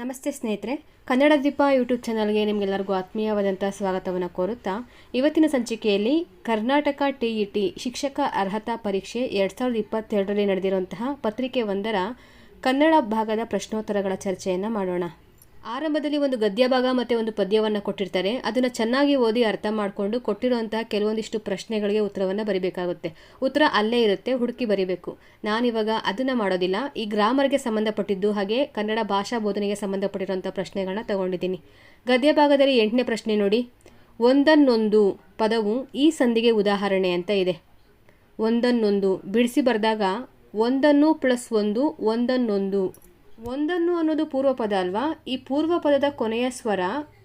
ನಮಸ್ತೆ ಸ್ನೇಹಿತರೆ, ಕನ್ನಡ ದೀಪ ಯೂಟ್ಯೂಬ್ ಚಾನಲ್ಗೆ ನಿಮಗೆಲ್ಲರಿಗೂ ಆತ್ಮೀಯವಾದಂಥ ಸ್ವಾಗತವನ್ನು ಕೋರುತ್ತಾ, ಇವತ್ತಿನ ಸಂಚಿಕೆಯಲ್ಲಿ ಕರ್ನಾಟಕ ಟಿ ಇ ಟಿ ಶಿಕ್ಷಕ ಅರ್ಹತಾ ಪರೀಕ್ಷೆ ಎರಡು ಸಾವಿರದ ಇಪ್ಪತ್ತೆರಡರಲ್ಲಿ ನಡೆದಿರುವಂತಹ ಪತ್ರಿಕೆ ಒಂದರ ಕನ್ನಡ ಭಾಗದ ಪ್ರಶ್ನೋತ್ತರಗಳ ಚರ್ಚೆಯನ್ನು ಮಾಡೋಣ. ಆರಂಭದಲ್ಲಿ ಒಂದು ಗದ್ಯ ಭಾಗ ಮತ್ತು ಒಂದು ಪದ್ಯವನ್ನು ಕೊಟ್ಟಿರ್ತಾರೆ. ಅದನ್ನು ಚೆನ್ನಾಗಿ ಓದಿ ಅರ್ಥ ಮಾಡಿಕೊಂಡು ಕೊಟ್ಟಿರುವಂತಹ ಕೆಲವೊಂದಿಷ್ಟು ಪ್ರಶ್ನೆಗಳಿಗೆ ಉತ್ತರವನ್ನು ಬರಿಬೇಕಾಗುತ್ತೆ. ಉತ್ತರ ಅಲ್ಲೇ ಇರುತ್ತೆ, ಹುಡುಕಿ ಬರಿಬೇಕು. ನಾನಿವಾಗ ಅದನ್ನು ಮಾಡೋದಿಲ್ಲ. ಈ ಗ್ರಾಮರ್ಗೆ ಸಂಬಂಧಪಟ್ಟಿದ್ದು ಹಾಗೆ ಕನ್ನಡ ಭಾಷಾ ಬೋಧನೆಗೆ ಸಂಬಂಧಪಟ್ಟಿರುವಂಥ ಪ್ರಶ್ನೆಗಳನ್ನ ತಗೊಂಡಿದ್ದೀನಿ. ಗದ್ಯ ಭಾಗದಲ್ಲಿ ಎಂಟನೇ ಪ್ರಶ್ನೆ ನೋಡಿ. ಒಂದನ್ನೊಂದು ಪದವು ಈ ಸಂಧಿಗೆ ಉದಾಹರಣೆ ಅಂತ ಇದೆ. ಒಂದನ್ನೊಂದು, ಬಿಡಿಸಿ ಬರೆದಾಗ ಒಂದನ್ನು ಪ್ಲಸ್ ಒಂದು, ಒಂದನ್ನೊಂದು. ಒಂದನ್ನು ಅನ್ನೋದು ಪೂರ್ವ ಪದ ಅಲ್ವಾ? ಈ ಪೂರ್ವ ಪದದ ಕೊನೆಯ ಸ್ವರ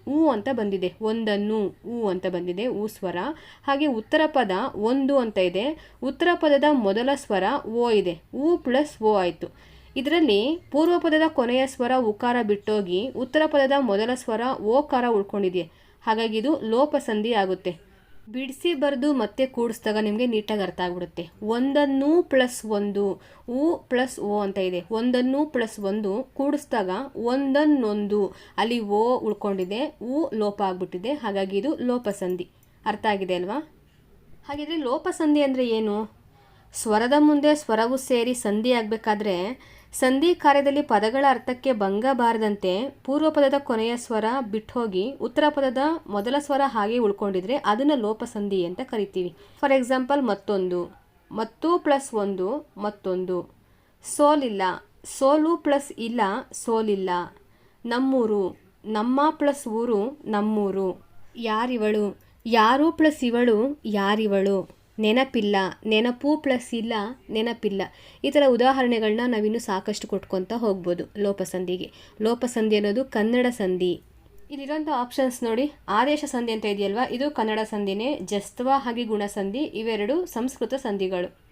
ಊ ಅಂತ ಬಂದಿದೆ. ಒಂದನ್ನು ಊ ಅಂತ ಬಂದಿದೆ, ಊ ಸ್ವರ. ಹಾಗೆ ಉತ್ತರ ಪದ ಒಂದು ಅಂತ ಇದೆ. ಉತ್ತರ ಪದದ ಮೊದಲ ಸ್ವರ ಓ ಇದೆ. ಊ ಪ್ಲಸ್ ಓ ಆಯಿತು. ಇದರಲ್ಲಿ ಪೂರ್ವ ಪದದ ಕೊನೆಯ ಸ್ವರ ಉಕಾರ ಬಿಟ್ಟೋಗಿ ಉತ್ತರ ಪದದ ಮೊದಲ ಸ್ವರ ಓಕಾರ ಉಳ್ಕೊಂಡಿದೆ ಹಾಗಾಗಿ ಇದು ಲೋಪಸಂಧಿ ಆಗುತ್ತೆ. ಬಿಡಿಸಿ ಬರೆದು ಮತ್ತೆ ಕೂಡಿಸಿದಾಗ ನಿಮಗೆ ನೀಟಾಗಿ ಅರ್ಥ ಆಗ್ಬಿಡುತ್ತೆ. ಒಂದನ್ನು ಪ್ಲಸ್ ಒಂದು, ಉ ಪ್ಲಸ್ ಓ ಅಂತ ಇದೆ. ಒಂದನ್ನು ಪ್ಲಸ್ ಒಂದು ಕೂಡಿಸಿದಾಗ ಒಂದನ್ನೊಂದು ಅಲ್ಲಿ ಓ ಉಳ್ಕೊಂಡಿದೆ, ಉ ಲೋಪ ಆಗ್ಬಿಟ್ಟಿದೆ. ಹಾಗಾಗಿ ಇದು ಲೋಪಸಂಧಿ. ಅರ್ಥ ಆಗಿದೆ ಅಲ್ವಾ? ಹಾಗಿದ್ರೆ ಲೋಪಸಂಧಿ ಅಂದರೆ ಏನು? ಸ್ವರದ ಮುಂದೆ ಸ್ವರವು ಸೇರಿ ಸಂಧಿ ಆಗಬೇಕಾದ್ರೆ ಸಂಧಿ ಕಾರ್ಯದಲ್ಲಿ ಪದಗಳ ಅರ್ಥಕ್ಕೆ ಭಂಗ ಬಾರದಂತೆ ಪೂರ್ವ ಪದದ ಕೊನೆಯ ಸ್ವರ ಬಿಟ್ಟೋಗಿ ಉತ್ತರ ಪದದ ಮೊದಲ ಸ್ವರ ಹಾಗೆ ಉಳ್ಕೊಂಡಿದ್ರೆ ಅದನ್ನು ಲೋಪಸಂಧಿ ಅಂತ ಕರಿತೀವಿ. ಫಾರ್ ಎಕ್ಸಾಂಪಲ್ ಮತ್ತೊಂದು. ಮತ್ತು ಪ್ಲಸ್ ಒಂದು, ಮತ್ತೊಂದು. ಸೋಲಿಲ್ಲ. ಸೋಲು ಪ್ಲಸ್ ಇಲ್ಲ, ಸೋಲಿಲ್ಲ. ನಮ್ಮೂರು. ನಮ್ಮ ಪ್ಲಸ್ ಊರು, ನಮ್ಮೂರು. ಯಾರಿವಳು? ಯಾರು ಪ್ಲಸ್ ಇವಳು? ಯಾರಿವಳು? ನೆನಪಿಲ್ಲ, ನೆನಪು ಪ್ಲಸ್ ಇಲ್ಲ, ನೆನಪಿಲ್ಲ. ಈ ಥರ ಉದಾಹರಣೆಗಳನ್ನ ನಾವಿನ್ನು ಸಾಕಷ್ಟು ಕೊಟ್ಕೊತಾ ಹೋಗ್ಬೋದು ಲೋಪಸಂಧಿಗೆ. ಲೋಪಸಂಧಿ ಅನ್ನೋದು ಕನ್ನಡ ಸಂಧಿ. ಇಲ್ಲಿರೋಂಥ ಆಪ್ಷನ್ಸ್ ನೋಡಿ, ಆದೇಶ ಸಂಧಿ ಅಂತ ಇದೆಯಲ್ವಾ? ಇದು ಕನ್ನಡ ಸಂಧಿನೇ, ಜಸ್ತ್ವ ಹಾಗೆ ಗುಣಸಂಧಿ ಇವೆರಡು ಸಂಸ್ಕೃತ ಸಂಧಿಗಳು.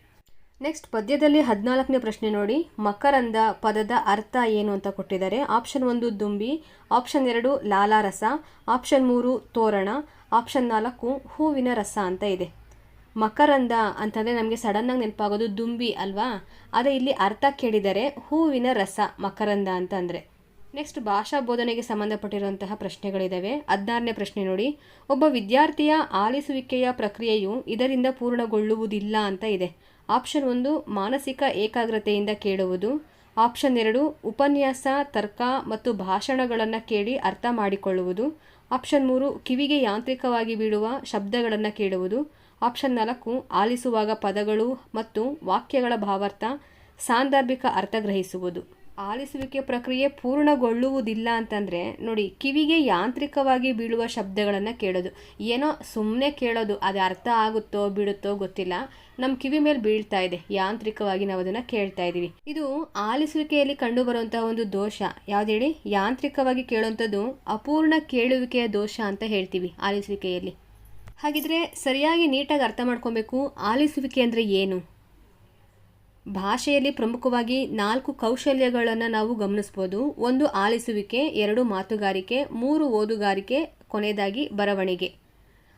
ನೆಕ್ಸ್ಟ್ ಪದ್ಯದಲ್ಲಿ ಹದಿನಾಲ್ಕನೇ ಪ್ರಶ್ನೆ ನೋಡಿ, ಮಕರಂದ ಪದದ ಅರ್ಥ ಏನು ಅಂತ ಕೊಟ್ಟಿದ್ದಾರೆ. ಆಪ್ಷನ್ ಒಂದು, ದುಂಬಿ. ಆಪ್ಷನ್ ಎರಡು, ಲಾಲಾರಸ. ಆಪ್ಷನ್ ಮೂರು, ತೋರಣ. ಆಪ್ಷನ್ ನಾಲ್ಕು, ಹೂವಿನ ರಸ ಅಂತ ಇದೆ. ಮಕರಂದ ಅಂತಂದರೆ ನಮಗೆ ಸಡನ್ನಾಗಿ ನೆನಪಾಗೋದು ದುಂಬಿ ಅಲ್ವಾ? ಆದರೆ ಇಲ್ಲಿ ಅರ್ಥ ಕೇಳಿದರೆ ಹೂವಿನ ರಸ ಮಕರಂದ ಅಂತಂದರೆ. ನೆಕ್ಸ್ಟ್ ಭಾಷಾ ಬೋಧನೆಗೆ ಸಂಬಂಧಪಟ್ಟಿರುವಂತಹ ಪ್ರಶ್ನೆಗಳಿದ್ದಾವೆ ಹದಿನಾರನೇ ಪ್ರಶ್ನೆ ನೋಡಿ. ಒಬ್ಬ ವಿದ್ಯಾರ್ಥಿಯ ಆಲಿಸುವಿಕೆಯ ಪ್ರಕ್ರಿಯೆಯು ಇದರಿಂದ ಪೂರ್ಣಗೊಳ್ಳುವುದಿಲ್ಲ ಅಂತ ಇದೆ. ಆಪ್ಷನ್ ಒಂದು, ಮಾನಸಿಕ ಏಕಾಗ್ರತೆಯಿಂದ ಕೇಳುವುದು. ಆಪ್ಷನ್ ಎರಡು, ಉಪನ್ಯಾಸ, ತರ್ಕ ಮತ್ತು ಭಾಷಣಗಳನ್ನು ಕೇಳಿ ಅರ್ಥ ಮಾಡಿಕೊಳ್ಳುವುದು. ಆಪ್ಷನ್ ಮೂರು, ಕಿವಿಗೆ ಯಾಂತ್ರಿಕವಾಗಿ ಬೀಳುವ ಶಬ್ದಗಳನ್ನು ಕೇಳುವುದು. ಆಪ್ಷನ್ ನಾಲ್ಕು, ಆಲಿಸುವಾಗ ಪದಗಳು ಮತ್ತು ವಾಕ್ಯಗಳ ಭಾವಾರ್ಥ ಸಾಂದರ್ಭಿಕ ಅರ್ಥ ಗ್ರಹಿಸುವುದು. ಆಲಿಸುವಿಕೆ ಪ್ರಕ್ರಿಯೆ ಪೂರ್ಣಗೊಳ್ಳುವುದಿಲ್ಲ ಅಂತಂದರೆ, ನೋಡಿ, ಕಿವಿಗೆ ಯಾಂತ್ರಿಕವಾಗಿ ಬೀಳುವ ಶಬ್ದಗಳನ್ನು ಕೇಳೋದು. ಏನೋ ಸುಮ್ಮನೆ ಕೇಳೋದು, ಅದು ಅರ್ಥ ಆಗುತ್ತೋ ಬಿಡುತ್ತೋ ಗೊತ್ತಿಲ್ಲ. ನಮ್ಮ ಕಿವಿ ಮೇಲೆ ಬೀಳ್ತಾ ಇದೆ, ಯಾಂತ್ರಿಕವಾಗಿ ನಾವು ಅದನ್ನು ಕೇಳ್ತಾ ಇದ್ದೀವಿ ಇದು ಆಲಿಸುವಿಕೆಯಲ್ಲಿ ಕಂಡುಬರುವಂತಹ ಒಂದು ದೋಷ. ಯಾವ್ದು ಹೇಳಿ? ಯಾಂತ್ರಿಕವಾಗಿ ಕೇಳುವಂಥದ್ದು ಅಪೂರ್ಣ ಕೇಳುವಿಕೆಯ ದೋಷ ಅಂತ ಹೇಳ್ತೀವಿ ಆಲಿಸುವಿಕೆಯಲ್ಲಿ. ಹಾಗಿದ್ರೆ ಸರಿಯಾಗಿ ನೀಟಾಗಿ ಅರ್ಥ ಮಾಡ್ಕೊಬೇಕು. ಆಲಿಸುವಿಕೆ ಅಂದರೆ ಏನು? ಭಾಷೆಯಲ್ಲಿ ಪ್ರಮುಖವಾಗಿ ನಾಲ್ಕು ಕೌಶಲ್ಯಗಳನ್ನು ನಾವು ಗಮನಿಸ್ಬೋದು. ಒಂದು ಆಲಿಸುವಿಕೆ, ಎರಡು ಮಾತುಗಾರಿಕೆ, ಮೂರು ಓದುಗಾರಿಕೆ, ಕೊನೆಯದಾಗಿ ಬರವಣಿಗೆ.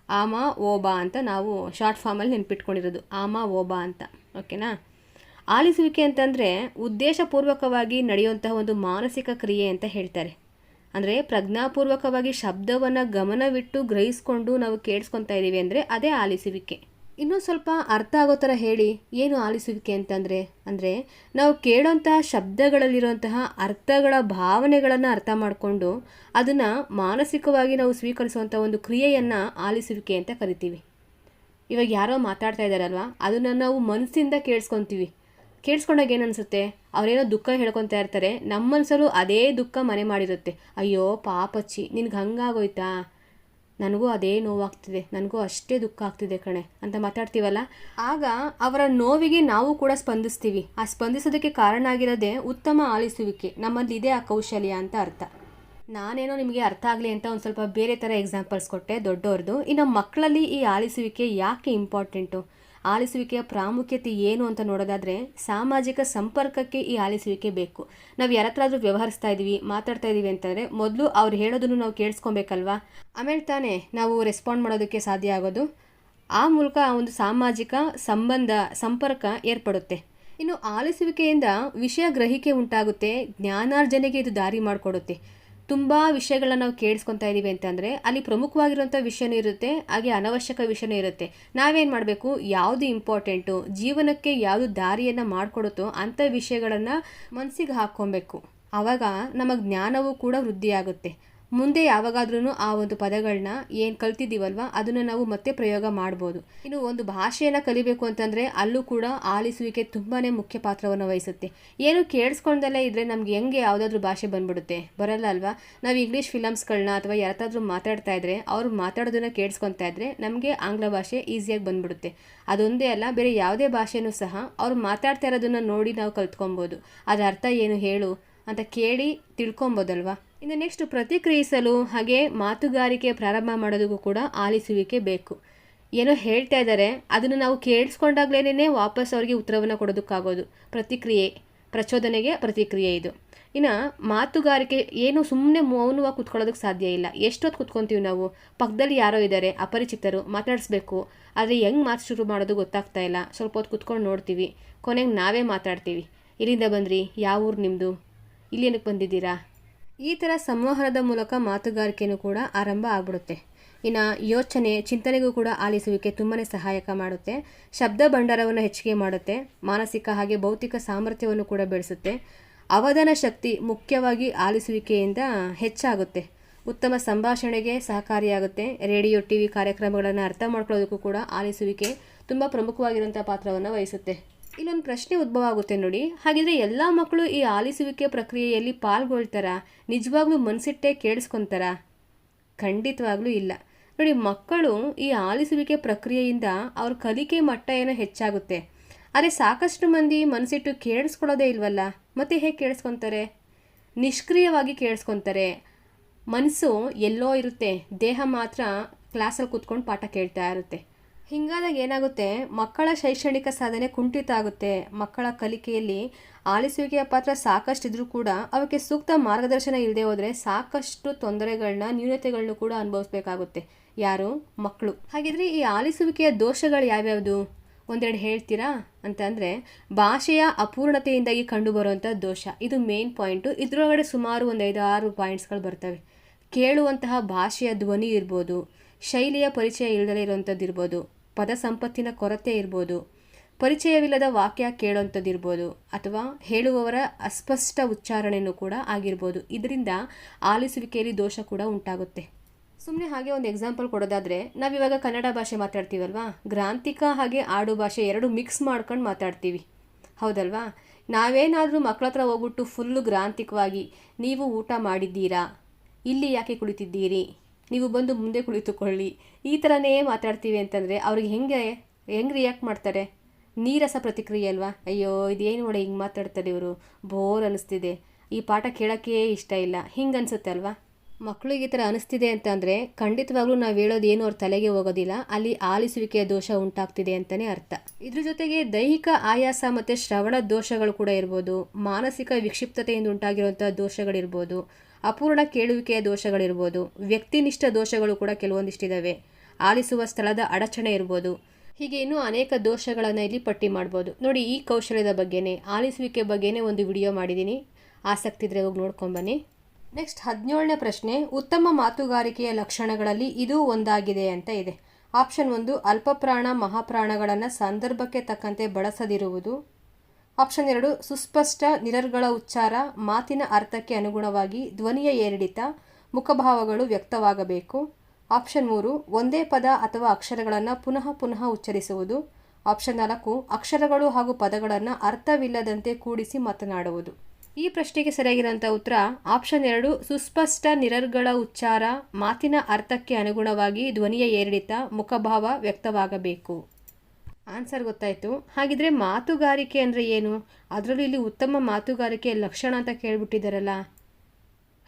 ಆಮ, ಓಬಾ ಅಂತ ನಾವು ಶಾರ್ಟ್ ಫಾರ್ಮಲ್ಲಿ ನೆನ್ಪಿಟ್ಕೊಂಡಿರೋದು. ಆಮ, ಓಬಾ ಅಂತ. ಓಕೆನಾ? ಆಲಿಸುವಿಕೆ ಅಂತಂದರೆ ಉದ್ದೇಶಪೂರ್ವಕವಾಗಿ ನಡೆಯುವಂತಹ ಒಂದು ಮಾನಸಿಕ ಕ್ರಿಯೆ ಅಂತ ಹೇಳ್ತಾರೆ. ಅಂದರೆ ಪ್ರಜ್ಞಾಪೂರ್ವಕವಾಗಿ ಶಬ್ದವನ್ನು ಗಮನವಿಟ್ಟು ಗ್ರಹಿಸ್ಕೊಂಡು ನಾವು ಕೇಳಿಸ್ಕೊತಾ ಇದ್ದೀವಿ ಅಂದರೆ ಅದೇ ಆಲಿಸುವಿಕೆ. ಇನ್ನೂ ಸ್ವಲ್ಪ ಅರ್ಥ ಆಗೋ ಥರ ಹೇಳಿ, ಏನು ಆಲಿಸುವಿಕೆ ಅಂತಂದರೆ? ಅಂದರೆ ನಾವು ಕೇಳೋಂತಹ ಶಬ್ದಗಳಲ್ಲಿರುವಂತಹ ಅರ್ಥಗಳ ಭಾವನೆಗಳನ್ನು ಅರ್ಥ ಮಾಡಿಕೊಂಡು ಅದನ್ನು ಮಾನಸಿಕವಾಗಿ ನಾವು ಸ್ವೀಕರಿಸುವಂಥ ಒಂದು ಕ್ರಿಯೆಯನ್ನು ಆಲಿಸುವಿಕೆ ಅಂತ ಕರಿತೀವಿ. ಇವಾಗ ಯಾರೋ ಮಾತಾಡ್ತಾ ಇದ್ದಾರಲ್ವ ಅದನ್ನು ನಾವು ಮನಸ್ಸಿಂದ ಕೇಳಿಸ್ಕೊತೀವಿ. ಕೇಳಿಸ್ಕೊಂಡಾಗ ಏನು ಅನಿಸುತ್ತೆ? ಅವರೇನೋ ದುಃಖ ಹೇಳ್ಕೊತಾ ಇರ್ತಾರೆ ನಮ್ಮ ಮನಸ್ಸಲ್ಲೂ ಅದೇ ದುಃಖ ಮನೆ ಮಾಡಿರುತ್ತೆ. ಅಯ್ಯೋ ಪಾಪಚ್ಚಿ ನಿನಗೆ ಹಂಗಾಗೋಯ್ತಾ? ನನಗೂ ಅದೇ ನೋವಾಗ್ತಿದೆ, ನನಗೂ ಅಷ್ಟೇ ದುಃಖ ಆಗ್ತಿದೆ ಕಣೆ, ಅಂತ ಮಾತಾಡ್ತೀವಲ್ಲ? ಆಗ ಅವರ ನೋವಿಗೆ ನಾವು ಕೂಡ ಸ್ಪಂದಿಸ್ತೀವಿ. ಆ ಸ್ಪಂದಿಸೋದಕ್ಕೆ ಕಾರಣ ಆಗಿರೋದೇ ಉತ್ತಮ ಆಲಿಸುವಿಕೆ, ನಮ್ಮಲ್ಲಿ ಇದೆ ಆ ಕೌಶಲ್ಯ ಅಂತ ಅರ್ಥ. ನಾನೇನೋ ನಿಮಗೆ ಅರ್ಥ ಆಗಲಿ ಅಂತ ಒಂದು ಸ್ವಲ್ಪ ಬೇರೆ ಥರ ಎಕ್ಸಾಂಪಲ್ಸ್ ಕೊಟ್ಟೆ ದೊಡ್ಡವ್ರದ್ದು ಇನ್ನು ಮಕ್ಕಳಲ್ಲಿ ಈ ಆಲಿಸುವಿಕೆ ಯಾಕೆ ಇಂಪಾರ್ಟೆಂಟು ಆಲಿಸುವಿಕೆಯ ಪ್ರಾಮುಖ್ಯತೆ ಏನು ಅಂತ ನೋಡೋದಾದರೆ ಸಾಮಾಜಿಕ ಸಂಪರ್ಕಕ್ಕೆ ಈ ಆಲಿಸುವಿಕೆ ಬೇಕು. ನಾವು ಯಾರತ್ರಾದರೂ ವ್ಯವಹರಿಸ್ತಾ ಇದ್ದೀವಿ ಮಾತಾಡ್ತಾ ಇದ್ದೀವಿ ಅಂತಂದರೆ ಮೊದಲು ಅವ್ರು ಹೇಳೋದನ್ನು ನಾವು ಕೇಳಿಸ್ಕೊಬೇಕಲ್ವಾ? ಆಮೇಲೆ ತಾನೇ ನಾವು ರೆಸ್ಪಾಂಡ್ ಮಾಡೋದಕ್ಕೆ ಸಾಧ್ಯ ಆಗೋದು. ಆ ಮೂಲಕ ಆ ಒಂದು ಸಾಮಾಜಿಕ ಸಂಬಂಧ, ಸಂಪರ್ಕ ಏರ್ಪಡುತ್ತೆ. ಇನ್ನು ಆಲಿಸುವಿಕೆಯಿಂದ ವಿಷಯ ಗ್ರಹಿಕೆ ಉಂಟಾಗುತ್ತೆ, ಜ್ಞಾನಾರ್ಜನೆಗೆ ಇದು ದಾರಿ ಮಾಡಿಕೊಡುತ್ತೆ. ತುಂಬ ವಿಷಯಗಳನ್ನ ನಾವು ಕೇಳಿಸ್ಕೊತಾ ಇದ್ದೀವಿ ಅಂತಂದರೆ ಅಲ್ಲಿ ಪ್ರಮುಖವಾಗಿರುವಂಥ ವಿಷಯನೂ ಇರುತ್ತೆ, ಹಾಗೆ ಅನವಶ್ಯಕ ವಿಷಯನೂ ಇರುತ್ತೆ. ನಾವೇನು ಮಾಡಬೇಕು? ಯಾವುದು ಇಂಪಾರ್ಟೆಂಟು ಜೀವನಕ್ಕೆ ಯಾವುದು ದಾರಿಯನ್ನು ಮಾಡಿಕೊಡುತ್ತೋ ಅಂಥ ವಿಷಯಗಳನ್ನು ಮನಸ್ಸಿಗೆ ಹಾಕ್ಕೊಬೇಕು. ಆವಾಗ ನಮಗೆ ಜ್ಞಾನವೂ ಕೂಡ ವೃದ್ಧಿಯಾಗುತ್ತೆ. ಮುಂದೆ ಯಾವಾಗಾದ್ರೂ ಆ ಒಂದು ಪದಗಳನ್ನ ಏನು ಕಲ್ತಿದ್ದೀವಲ್ವ? ಅದನ್ನು ನಾವು ಮತ್ತೆ ಪ್ರಯೋಗ ಮಾಡ್ಬೋದು. ಇನ್ನು ಒಂದು ಭಾಷೆಯನ್ನು ಕಲಿಬೇಕು ಅಂತಂದರೆ ಅಲ್ಲೂ ಕೂಡ ಆಲಿಸುವಿಕೆ ತುಂಬಾ ಮುಖ್ಯ ಪಾತ್ರವನ್ನು ವಹಿಸುತ್ತೆ. ಏನು ಕೇಳಿಸ್ಕೊಂಡಲ್ಲೇ ಇದ್ದರೆ ನಮ್ಗೆ ಹೆಂಗೆ ಯಾವುದಾದ್ರೂ ಭಾಷೆ ಬಂದ್ಬಿಡುತ್ತೆ? ಬರಲ್ಲ ಅಲ್ವಾ? ನಾವು ಇಂಗ್ಲೀಷ್ ಫಿಲಮ್ಸ್ಗಳನ್ನ ಅಥವಾ ಯಾರತ್ತಾದ್ರೂ ಮಾತಾಡ್ತಾ ಇದ್ರೆ ಅವ್ರು ಮಾತಾಡೋದನ್ನು ಕೇಳಿಸ್ಕೊತಾ ಇದ್ದರೆ ನಮಗೆ ಆಂಗ್ಲ ಭಾಷೆ ಈಸಿಯಾಗಿ ಬಂದ್ಬಿಡುತ್ತೆ. ಅದೊಂದೇ ಅಲ್ಲ, ಬೇರೆ ಯಾವುದೇ ಭಾಷೆನೂ ಸಹ ಅವ್ರು ಮಾತಾಡ್ತಾ ಇರೋದನ್ನು ನೋಡಿ ನಾವು ಕಲ್ತ್ಕೊಬೋದು ಅದರ ಅರ್ಥ ಏನು ಹೇಳು ಅಂತ ಕೇಳಿ ತಿಳ್ಕೊಬೋದಲ್ವಾ ಇನ್ನು ನೆಕ್ಸ್ಟ್ ಪ್ರತಿಕ್ರಿಯಿಸಲು ಹಾಗೆ ಮಾತುಗಾರಿಕೆ ಪ್ರಾರಂಭ ಮಾಡೋದಕ್ಕೂ ಕೂಡ ಆಲಿಸುವಿಕೆ ಬೇಕು. ಏನೋ ಹೇಳ್ತಾ ಇದ್ದಾರೆ. ಅದನ್ನು ನಾವು ಕೇಳಿಸ್ಕೊಂಡಾಗ್ಲೇ ವಾಪಸ್ ಅವರಿಗೆ ಉತ್ತರವನ್ನು ಕೊಡೋದಕ್ಕಾಗೋದು. ಪ್ರತಿಕ್ರಿಯೆ, ಪ್ರಚೋದನೆಗೆ ಪ್ರತಿಕ್ರಿಯೆ ಇದು. ಇನ್ನು ಮಾತುಗಾರಿಕೆ ಏನು ಸುಮ್ಮನೆ ಮೌನವಾಗಿ ಕುತ್ಕೊಳ್ಳೋದಕ್ಕೆ ಸಾಧ್ಯ ಇಲ್ಲ. ಎಷ್ಟೊತ್ತು ಕುತ್ಕೊತೀವಿ ನಾವು? ಪಕ್ಕದಲ್ಲಿ ಯಾರೋ ಇದ್ದಾರೆ, ಅಪರಿಚಿತರು, ಮಾತಾಡಿಸ್ಬೇಕು. ಆದರೆ ಹೆಂಗೆ ಮಾತು ಶುರು ಮಾಡೋದು ಗೊತ್ತಾಗ್ತಾ ಇಲ್ಲ. ಸ್ವಲ್ಪ ಹೊತ್ತು ಕುತ್ಕೊಂಡು ನೋಡ್ತೀವಿ. ಕೊನೆಗೆ ನಾವೇ ಮಾತಾಡ್ತೀವಿ. ಇಲ್ಲಿಂದ ಬಂದ್ರಿ? ಯಾವ ಊರು ನಿಮ್ಮದು ಇಲ್ಲಿ ಏನಕ್ಕೆ ಬಂದಿದ್ದೀರಾ? ಈ ಥರ ಸಂವಹನದ ಮೂಲಕ ಮಾತುಗಾರಿಕೆಯೂ ಕೂಡ ಆರಂಭ ಆಗ್ಬಿಡುತ್ತೆ. ಇನ್ನು ಯೋಚನೆ, ಚಿಂತನೆಗೂ ಕೂಡ ಆಲಿಸುವಿಕೆ ತುಂಬಾ ಸಹಾಯಕ ಮಾಡುತ್ತೆ. ಶಬ್ದ ಭಂಡಾರವನ್ನು ಹೆಚ್ಚಿಗೆ ಮಾಡುತ್ತೆ. ಮಾನಸಿಕ ಹಾಗೆ ಭೌತಿಕ ಸಾಮರ್ಥ್ಯವನ್ನು ಕೂಡ ಬೆಳೆಸುತ್ತೆ. ಅವಧನ ಶಕ್ತಿ ಮುಖ್ಯವಾಗಿ ಆಲಿಸುವಿಕೆಯಿಂದ ಹೆಚ್ಚಾಗುತ್ತೆ. ಉತ್ತಮ ಸಂಭಾಷಣೆಗೆ ಸಹಕಾರಿಯಾಗುತ್ತೆ. ರೇಡಿಯೋ ಟಿ ವಿ ಕಾರ್ಯಕ್ರಮಗಳನ್ನು ಅರ್ಥ ಮಾಡ್ಕೊಳ್ಳೋದಕ್ಕೂ ಕೂಡ ಆಲಿಸುವಿಕೆ ತುಂಬ ಪ್ರಮುಖವಾಗಿರುವಂಥ ಪಾತ್ರವನ್ನು ವಹಿಸುತ್ತೆ. ಇಲ್ಲೊಂದು ಪ್ರಶ್ನೆ ಉದ್ಭವ ಆಗುತ್ತೆ ನೋಡಿ. ಹಾಗಿದ್ರೆ ಎಲ್ಲ ಮಕ್ಕಳು ಈ ಆಲಿಸುವಿಕೆ ಪ್ರಕ್ರಿಯೆಯಲ್ಲಿ ಪಾಲ್ಗೊಳ್ತಾರಾ? ನಿಜವಾಗ್ಲೂ ಮನಸ್ಸಿಟ್ಟೆ ಕೇಳಿಸ್ಕೊತಾರಾ? ಖಂಡಿತವಾಗ್ಲೂ ಇಲ್ಲ. ನೋಡಿ, ಮಕ್ಕಳು ಈ ಆಲಿಸುವಿಕೆ ಪ್ರಕ್ರಿಯೆಯಿಂದ ಅವ್ರ ಕಲಿಕೆ ಮಟ್ಟ ಏನೋ ಹೆಚ್ಚಾಗುತ್ತೆ. ಆದರೆ ಸಾಕಷ್ಟು ಮಂದಿ ಮನಸ್ಸಿಟ್ಟು ಕೇಳಿಸ್ಕೊಳ್ಳೋದೇ ಇಲ್ವಲ್ಲ? ಮತ್ತೆ ಹೇಗೆ ಕೇಳಿಸ್ಕೊತಾರೆ? ನಿಷ್ಕ್ರಿಯವಾಗಿ ಕೇಳಿಸ್ಕೊತಾರೆ. ಮನಸ್ಸು ಎಲ್ಲೋ ಇರುತ್ತೆ. ದೇಹ ಮಾತ್ರ ಕ್ಲಾಸಲ್ಲಿ ಕೂತ್ಕೊಂಡು ಪಾಠ ಕೇಳ್ತಾ ಇರುತ್ತೆ. ಹಿಂಗಾದಾಗ ಏನಾಗುತ್ತೆ? ಮಕ್ಕಳ ಶೈಕ್ಷಣಿಕ ಸಾಧನೆ ಕುಂಠಿತ ಆಗುತ್ತೆ. ಮಕ್ಕಳ ಕಲಿಕೆಯಲ್ಲಿ ಆಲಿಸುವಿಕೆಯ ಪಾತ್ರ ಸಾಕಷ್ಟು ಇದ್ರೂ ಕೂಡ ಅವಕ್ಕೆ ಸೂಕ್ತ ಮಾರ್ಗದರ್ಶನ ಇಲ್ಲದೆ ಹೋದರೆ ಸಾಕಷ್ಟು ತೊಂದರೆಗಳನ್ನ ನ್ಯೂನತೆಗಳನ್ನು ಕೂಡ ಅನುಭವಿಸ್ಬೇಕಾಗುತ್ತೆ. ಯಾರು? ಮಕ್ಕಳು. ಹಾಗಿದ್ರೆ ಈ ಆಲಿಸುವಿಕೆಯ ದೋಷಗಳು ಯಾವ್ಯಾವುದು? ಒಂದೆರಡು ಹೇಳ್ತೀರಾ? ಅಂತಂದರೆ ಭಾಷೆಯ ಅಪೂರ್ಣತೆಯಿಂದಾಗಿ ಕಂಡುಬರುವಂಥ ದೋಷ. ಇದು ಮೇನ್ ಪಾಯಿಂಟು ಇದರೊಳಗಡೆ ಸುಮಾರು ಒಂದು ಐದು, ಆರು ಪಾಯಿಂಟ್ಸ್ಗಳು ಬರ್ತವೆ. ಕೇಳುವಂತಹ ಭಾಷೆಯ ಧ್ವನಿ ಇರ್ಬೋದು. ಶೈಲಿಯ ಪರಿಚಯ ಇಲ್ಲದಲೇ ಇರುವಂಥದ್ದು ಇರ್ಬೋದು. ಪದ ಸಂಪತ್ತಿನ ಕೊರತೆ ಇರ್ಬೋದು. ಪರಿಚಯವಿಲ್ಲದ ವಾಕ್ಯ ಕೇಳೋಂಥದ್ದಿರ್ಬೋದು ಅಥವಾ ಹೇಳುವವರ ಅಸ್ಪಷ್ಟ ಉಚ್ಚಾರಣೆಯೂ ಕೂಡ ಆಗಿರ್ಬೋದು. ಇದರಿಂದ ಆಲಿಸುವಿಕೆಯಲ್ಲಿ ದೋಷ ಕೂಡ ಉಂಟಾಗುತ್ತೆ. ಸುಮ್ಮನೆ ಹಾಗೆ ಒಂದು ಎಕ್ಸಾಂಪಲ್ ಕೊಡೋದಾದರೆ, ನಾವಿವಾಗ ಕನ್ನಡ ಭಾಷೆ ಮಾತಾಡ್ತೀವಲ್ವಾ? ಗ್ರಾಂಥಿಕ ಹಾಗೆ ಆಡು ಭಾಷೆ ಎರಡು ಮಿಕ್ಸ್ ಮಾಡ್ಕೊಂಡು ಮಾತಾಡ್ತೀವಿ. ಹೌದಲ್ವಾ? ನಾವೇನಾದರೂ ಮಕ್ಕಳ ಹತ್ರ ಹೋಗ್ಬಿಟ್ಟು ಫುಲ್ಲು ಗ್ರಾಂಥಿಕವಾಗಿ, ನೀವು ಊಟ ಮಾಡಿದ್ದೀರಾ? ಇಲ್ಲಿ ಯಾಕೆ ಕುಳಿತಿದ್ದೀರಿ? ನೀವು ಬಂದು ಮುಂದೆ ಕುಳಿತುಕೊಳ್ಳಿ. ಈ ಥರನೇ ಮಾತಾಡ್ತೀವಿ ಅಂತಂದರೆ ಅವ್ರಿಗೆ ಹೆಂಗೆ ಹೆಂಗೆ ರಿಯಾಕ್ಟ್ ಮಾಡ್ತಾರೆ? ನೀರಸ ಪ್ರತಿಕ್ರಿಯೆ ಅಲ್ವಾ? ಅಯ್ಯೋ, ಇದೇನು ನೋಡಿ ಹಿಂಗೆ ಮಾತಾಡ್ತಾರೆ ಇವರು? ಬೋರ್ ಅನ್ನಿಸ್ತಿದೆ ಈ ಪಾಠ ಕೇಳೋಕ್ಕೇ ಇಷ್ಟ ಇಲ್ಲ. ಹಿಂಗೆ ಅನಿಸುತ್ತೆ ಅಲ್ವಾ? ಮಕ್ಕಳಿಗೆ ಈ ಥರ ಅನಿಸ್ತಿದೆ ಅಂತಂದರೆ ಖಂಡಿತವಾಗ್ಲೂ ನಾವು ಹೇಳೋದು ಏನು ಅವ್ರ ತಲೆಗೆ ಹೋಗೋದಿಲ್ಲ. ಅಲ್ಲಿ ಆಲಿಸುವಿಕೆಯ ದೋಷ ಉಂಟಾಗ್ತಿದೆ ಅಂತಲೇ ಅರ್ಥ. ಇದ್ರ ಜೊತೆಗೆ ದೈಹಿಕ ಆಯಾಸ ಮತ್ತು ಶ್ರವಣ ದೋಷಗಳು ಕೂಡ ಇರ್ಬೋದು. ಮಾನಸಿಕ ವಿಕ್ಷಿಪ್ತತೆಯಿಂದ ಉಂಟಾಗಿರುವಂಥ ದೋಷಗಳಿರ್ಬೋದು. ಅಪೂರ್ಣ ಕೇಳುವಿಕೆಯ ದೋಷಗಳಿರ್ಬೋದು. ವ್ಯಕ್ತಿನಿಷ್ಠ ದೋಷಗಳು ಕೂಡ ಕೆಲವೊಂದಿಷ್ಟಿದ್ದಾವೆ ಆಲಿಸುವ ಸ್ಥಳದ ಅಡಚಣೆ ಇರ್ಬೋದು. ಹೀಗೆ ಇನ್ನೂ ಅನೇಕ ದೋಷಗಳನ್ನು ಇಲ್ಲಿ ಪಟ್ಟಿ ಮಾಡ್ಬೋದು. ನೋಡಿ, ಈ ಕೌಶಲ್ಯದ ಬಗ್ಗೆನೇ, ಆಲಿಸುವಿಕೆ ಬಗ್ಗೆನೇ ಒಂದು ವಿಡಿಯೋ ಮಾಡಿದ್ದೀನಿ ಆಸಕ್ತಿ ಇದ್ರೆ ಹೋಗಿ ನೋಡ್ಕೊಂಬನ್ನಿ ನೆಕ್ಸ್ಟ್ ಹದಿನೇಳನೇ ಪ್ರಶ್ನೆ, ಉತ್ತಮ ಮಾತುಗಾರಿಕೆಯ ಲಕ್ಷಣಗಳಲ್ಲಿ ಇದು ಒಂದಾಗಿದೆ ಅಂತ ಇದೆ. ಆಪ್ಷನ್ ಒಂದು, ಅಲ್ಪಪ್ರಾಣ ಮಹಾಪ್ರಾಣಗಳನ್ನು ಸಂದರ್ಭಕ್ಕೆ ತಕ್ಕಂತೆ ಬಳಸದಿರುವುದು. ಆಪ್ಷನ್ ಎರಡು, ಸುಸ್ಪಷ್ಟ ನಿರರ್ಗಳ ಉಚ್ಚಾರ ಮಾತಿನ ಅರ್ಥಕ್ಕೆ ಅನುಗುಣವಾಗಿ ಧ್ವನಿಯ ಏರಿಳಿತ, ಮುಖಭಾವಗಳು ವ್ಯಕ್ತವಾಗಬೇಕು. ಆಪ್ಷನ್ ಮೂರು, ಒಂದೇ ಪದ ಅಥವಾ ಅಕ್ಷರಗಳನ್ನು ಪುನಃ ಪುನಃ ಉಚ್ಚರಿಸುವುದು. ಆಪ್ಷನ್ ನಾಲ್ಕು, ಅಕ್ಷರಗಳು ಹಾಗೂ ಪದಗಳನ್ನು ಅರ್ಥವಿಲ್ಲದಂತೆ ಕೂಡಿಸಿ ಮಾತನಾಡುವುದು. ಈ ಪ್ರಶ್ನೆಗೆ ಸರಿಯಾಗಿರುವಂಥ ಉತ್ತರ, ಆಪ್ಷನ್ ಎರಡು, ಸುಸ್ಪಷ್ಟ ನಿರರ್ಗಳ ಉಚ್ಚಾರ ಮಾತಿನ ಅರ್ಥಕ್ಕೆ ಅನುಗುಣವಾಗಿ ಧ್ವನಿಯ ಏರಿಳಿತ, ಮುಖಭಾವ ವ್ಯಕ್ತವಾಗಬೇಕು. ಆನ್ಸರ್ ಗೊತ್ತಾಯಿತು. ಹಾಗಿದ್ರೆ ಮಾತುಗಾರಿಕೆ ಅಂದರೆ ಏನು? ಅದರಲ್ಲೂ ಇಲ್ಲಿ ಉತ್ತಮ ಮಾತುಗಾರಿಕೆ ಲಕ್ಷಣ ಅಂತ ಕೇಳಿಬಿಟ್ಟಿದ್ದಾರಲ್ಲ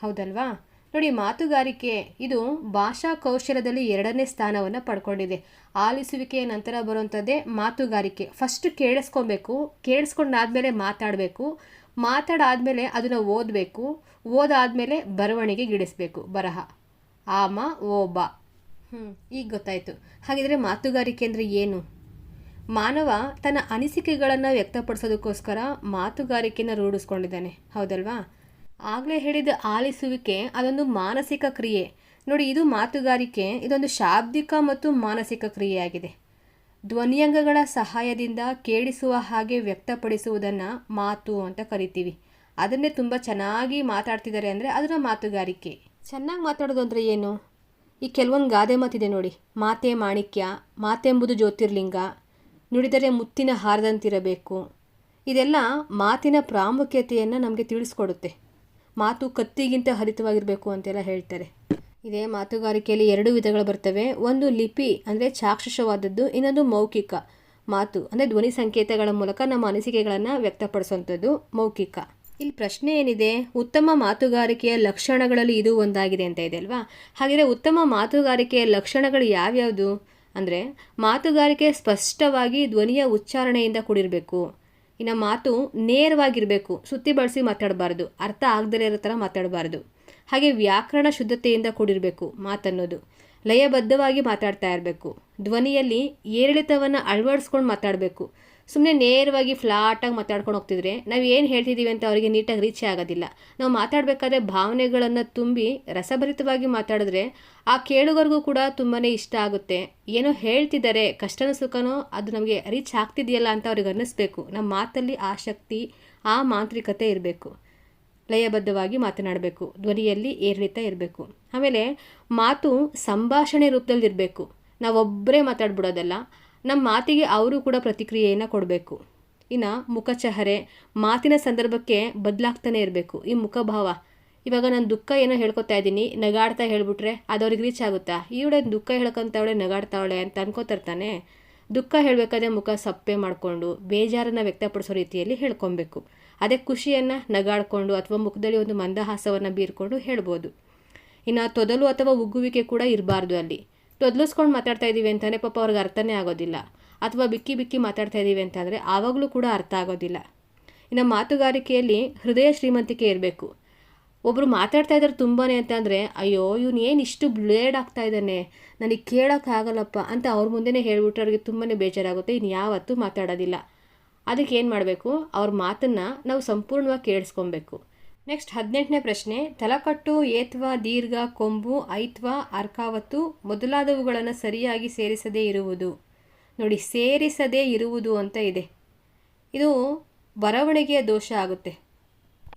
ಹೌದಲ್ವಾ? ನೋಡಿ, ಮಾತುಗಾರಿಕೆ, ಇದು ಭಾಷಾ ಕೌಶಲ್ಯದಲ್ಲಿ ಎರಡನೇ ಸ್ಥಾನವನ್ನು ಪಡ್ಕೊಂಡಿದೆ. ಆಲಿಸುವಿಕೆಯ ನಂತರ ಬರುವಂಥದ್ದೇ ಮಾತುಗಾರಿಕೆ. ಫಸ್ಟ್ ಕೇಳಿಸ್ಕೊಬೇಕು, ಕೇಳಿಸ್ಕೊಂಡಾದ್ಮೇಲೆ ಮಾತಾಡಬೇಕು. ಮಾತಾಡಾದಮೇಲೆ ಅದನ್ನು ಓದಬೇಕು. ಓದಾದಮೇಲೆ ಬರವಣಿಗೆ ಗಿಡಿಸ್ಬೇಕು. ಬರಹ. ಆಮ ಓ ಬಾ ಹ್ಞೂ ಈಗ ಗೊತ್ತಾಯಿತು. ಹಾಗಿದ್ರೆ ಮಾತುಗಾರಿಕೆ ಅಂದರೆ ಏನು? ಮಾನವ ತನ್ನ ಅನಿಸಿಕೆಗಳನ್ನು ವ್ಯಕ್ತಪಡಿಸೋದಕ್ಕೋಸ್ಕರ ಮಾತುಗಾರಿಕೆಯನ್ನು ರೂಢಿಸ್ಕೊಂಡಿದ್ದಾನೆ. ಹೌದಲ್ವಾ? ಆಗಲೇ ಹೇಳಿದ ಆಲಿಸುವಿಕೆ ಅದೊಂದು ಮಾನಸಿಕ ಕ್ರಿಯೆ. ನೋಡಿ, ಇದು ಮಾತುಗಾರಿಕೆ, ಇದೊಂದು ಶಾಬ್ದಿಕ ಮತ್ತು ಮಾನಸಿಕ ಕ್ರಿಯೆಯಾಗಿದೆ. ಧ್ವನಿಯಂಗಗಳ ಸಹಾಯದಿಂದ ಕೇಳಿಸುವ ಹಾಗೆ ವ್ಯಕ್ತಪಡಿಸುವುದನ್ನು ಮಾತು ಅಂತ ಕರಿತೀವಿ. ಅದನ್ನೇ ತುಂಬ ಚೆನ್ನಾಗಿ ಮಾತಾಡ್ತಿದ್ದಾರೆ ಅಂದರೆ ಅದರ ಮಾತುಗಾರಿಕೆ. ಚೆನ್ನಾಗಿ ಮಾತಾಡೋದು ಅಂದರೆ ಏನು? ಈ ಕೆಲವೊಂದು ಗಾದೆ ಮಾತಿದೆ ನೋಡಿ. ಮಾತೆ ಮಾಣಿಕ್ಯ, ಮಾತೆಂಬುದು ಜ್ಯೋತಿರ್ಲಿಂಗ ನುಡಿದರೆ ಮುತ್ತಿನ ಹಾರದಂತಿರಬೇಕು. ಇದೆಲ್ಲ ಮಾತಿನ ಪ್ರಾಮುಖ್ಯತೆಯನ್ನು ನಮಗೆ ತಿಳಿಸ್ಕೊಡುತ್ತೆ. ಮಾತು ಕತ್ತಿಗಿಂತ ಹರಿತವಾಗಿರಬೇಕು ಅಂತೆಲ್ಲ ಹೇಳ್ತಾರೆ. ಇದೇ ಮಾತುಗಾರಿಕೆಯಲ್ಲಿ ಎರಡು ವಿಧಗಳು ಬರ್ತವೆ. ಒಂದು ಲಿಪಿ, ಅಂದರೆ ಚಾಕ್ಷುಷವಾದದ್ದು. ಇನ್ನೊಂದು ಮೌಖಿಕ. ಮಾತು, ಅಂದರೆ ಧ್ವನಿ ಸಂಕೇತಗಳ ಮೂಲಕ ನಮ್ಮ ಅನಿಸಿಕೆಗಳನ್ನು ವ್ಯಕ್ತಪಡಿಸುವಂಥದ್ದು ಮೌಖಿಕ. ಇಲ್ಲಿ ಪ್ರಶ್ನೆ ಏನಿದೆ? ಉತ್ತಮ ಮಾತುಗಾರಿಕೆಯ ಲಕ್ಷಣಗಳಲ್ಲಿ ಇದು ಒಂದಾಗಿದೆ ಅಂತ ಇದೆ ಅಲ್ವಾ? ಹಾಗಿದ್ರೆ ಉತ್ತಮ ಮಾತುಗಾರಿಕೆಯ ಲಕ್ಷಣಗಳು ಯಾವ್ಯಾವುದು? ಅಂದರೆ ಮಾತುಗಾರಿಕೆ ಸ್ಪಷ್ಟವಾಗಿ ಧ್ವನಿಯ ಉಚ್ಚಾರಣೆಯಿಂದ ಕೂಡಿರಬೇಕು. ಇನ್ನು ಮಾತು ನೇರವಾಗಿರಬೇಕು, ಸುತ್ತಿ ಬಳಸಿ ಮಾತಾಡಬಾರ್ದು, ಅರ್ಥ ಆಗದೇ ಇರೋ ಥರ ಮಾತಾಡಬಾರ್ದು. ಹಾಗೆ ವ್ಯಾಕರಣ ಶುದ್ಧತೆಯಿಂದ ಕೂಡಿರಬೇಕು ಮಾತನ್ನೋದು. ಲಯಬದ್ಧವಾಗಿ ಮಾತಾಡ್ತಾ ಇರಬೇಕು. ಧ್ವನಿಯಲ್ಲಿ ಏರಿಳಿತವನ್ನು ಅಳವಡಿಸ್ಕೊಂಡು ಮಾತಾಡಬೇಕು. ಸುಮ್ಮನೆ ನೇರವಾಗಿ ಫ್ಲಾಟಾಗಿ ಮಾತಾಡ್ಕೊಂಡು ಹೋಗ್ತಿದ್ರೆ ನಾವು ಏನು ಹೇಳ್ತಿದ್ದೀವಿ ಅಂತ ಅವರಿಗೆ ನೀಟಾಗಿ ರೀಚ್ ಆಗೋದಿಲ್ಲ. ನಾವು ಮಾತಾಡಬೇಕಾದ್ರೆ ಭಾವನೆಗಳನ್ನು ತುಂಬಿ ರಸಭರಿತವಾಗಿ ಮಾತಾಡಿದ್ರೆ ಆ ಕೇಳುಗರಿಗೂ ಕೂಡ ತುಂಬಾ ಇಷ್ಟ ಆಗುತ್ತೆ. ಏನೋ ಹೇಳ್ತಿದ್ದಾರೆ ಕಷ್ಟನ ಸುಖನೋ ಅದು ನಮಗೆ ರೀಚ್ ಆಗ್ತಿದೆಯಲ್ಲ ಅಂತ ಅವ್ರಿಗೆ ಅನ್ನಿಸ್ಬೇಕು. ನಮ್ಮ ಮಾತಲ್ಲಿ ಆ ಶಕ್ತಿ, ಆ ಮಾಂತ್ರಿಕತೆ ಇರಬೇಕು. ಲಯಬದ್ಧವಾಗಿ ಮಾತನಾಡಬೇಕು. ಧ್ವನಿಯಲ್ಲಿ ಏರಿಳಿತ ಇರಬೇಕು. ಆಮೇಲೆ ಮಾತು ಸಂಭಾಷಣೆ ರೂಪದಲ್ಲಿರಬೇಕು ನಾವೊಬ್ಬರೇ ಮಾತಾಡ್ಬಿಡೋದಲ್ಲ. ನಮ್ಮ ಮಾತಿಗೆ ಅವರು ಕೂಡ ಪ್ರತಿಕ್ರಿಯೆಯನ್ನು ಕೊಡಬೇಕು. ಇನ್ನು ಮುಖಚಹರೆ ಮಾತಿನ ಸಂದರ್ಭಕ್ಕೆ ಬದಲಾಗ್ತಾನೆ ಇರಬೇಕು. ಈ ಮುಖಭಾವ ಇವಾಗ ನಾನು ದುಃಖ ಏನೋ ಹೇಳ್ಕೊತಾ ಇದ್ದೀನಿ, ನಗಾಡ್ತಾ ಹೇಳ್ಬಿಟ್ರೆ ಅದು ಅವ್ರಿಗೆ ರೀಚ್ ಆಗುತ್ತಾ? ಇವಳೆ ದುಃಖ ಹೇಳ್ಕೊಂತವಳೆ, ನಗಾಡ್ತಾವಳೆ ಅಂತ ಅನ್ಕೋತಿರ್ತಾನೆ ದುಃಖ ಹೇಳಬೇಕಾದ್ರೆ ಮುಖ ಸಪ್ಪೆ ಮಾಡಿಕೊಂಡು, ಬೇಜಾರನ್ನು ವ್ಯಕ್ತಪಡಿಸೋ ರೀತಿಯಲ್ಲಿ ಹೇಳ್ಕೊಬೇಕು. ಅದೇ ಖುಷಿಯನ್ನು ನಗಾಡಿಕೊಂಡು ಅಥವಾ ಮುಖದಲ್ಲಿ ಒಂದು ಮಂದಹಾಸವನ್ನು ಬೀರ್ಕೊಂಡು ಹೇಳ್ಬೋದು. ಇನ್ನು ತೊದಲು ಅಥವಾ ಉಗ್ಗುವಿಕೆ ಕೂಡ ಇರಬಾರ್ದು ಅಲ್ಲಿ. ತೊದಲಿಸ್ಕೊಂಡು ಮಾತಾಡ್ತಾ ಇದ್ದೀವಿ ಅಂತಲೇ ಪಾಪ ಅವ್ರಿಗೆ ಅರ್ಥನೇ ಆಗೋದಿಲ್ಲ. ಅಥವಾ ಬಿಕ್ಕಿ ಬಿಕ್ಕಿ ಮಾತಾಡ್ತಾ ಇದ್ದೀವಿ ಅಂತಂದರೆ ಆವಾಗಲೂ ಕೂಡ ಅರ್ಥ ಆಗೋದಿಲ್ಲ. ಇನ್ನು ಮಾತುಗಾರಿಕೆಯಲ್ಲಿ ಹೃದಯ ಶ್ರೀಮಂತಿಕೆ ಇರಬೇಕು. ಒಬ್ಬರು ಮಾತಾಡ್ತಾ ಇದ್ದಾರೆ ತುಂಬಾ ಅಂತಂದರೆ, ಅಯ್ಯೋ, ಇವನು ಏನು ಇಷ್ಟು ಬ್ಲೇಡ್ ಆಗ್ತಾ ಇದ್ದಾನೆ? ನನಗೆ ಕೇಳೋಕ್ಕಾಗಲ್ಲಪ್ಪ ಅಂತ ಅವ್ರ ಮುಂದೆನೇ ಹೇಳ್ಬಿಟ್ರೆ ಅವ್ರಿಗೆ ತುಂಬಾ ಬೇಜಾರಾಗುತ್ತೆ. ಇನ್ನು ಯಾವತ್ತೂ ಮಾತಾಡೋದಿಲ್ಲ. ಅದಕ್ಕೆ ಏನು ಮಾಡಬೇಕು? ಅವ್ರ ಮಾತನ್ನು ನಾವು ಸಂಪೂರ್ಣವಾಗಿ ಕೇಳಿಸ್ಕೊಬೇಕು. ನೆಕ್ಸ್ಟ್ ಹದಿನೆಂಟನೇ ಪ್ರಶ್ನೆ. ತಲಕಟ್ಟು, ಏತ್ವ, ದೀರ್ಘ, ಕೊಂಬು, ಐತ್ವ, ಅರ್ಕಾವತ್ತು ಮೊದಲಾದವುಗಳನ್ನು ಸರಿಯಾಗಿ ಸೇರಿಸದೇ ಇರುವುದು. ನೋಡಿ, ಸೇರಿಸದೇ ಇರುವುದು ಅಂತ ಇದೆ. ಇದು ಬರವಣಿಗೆಯ ದೋಷ ಆಗುತ್ತೆ.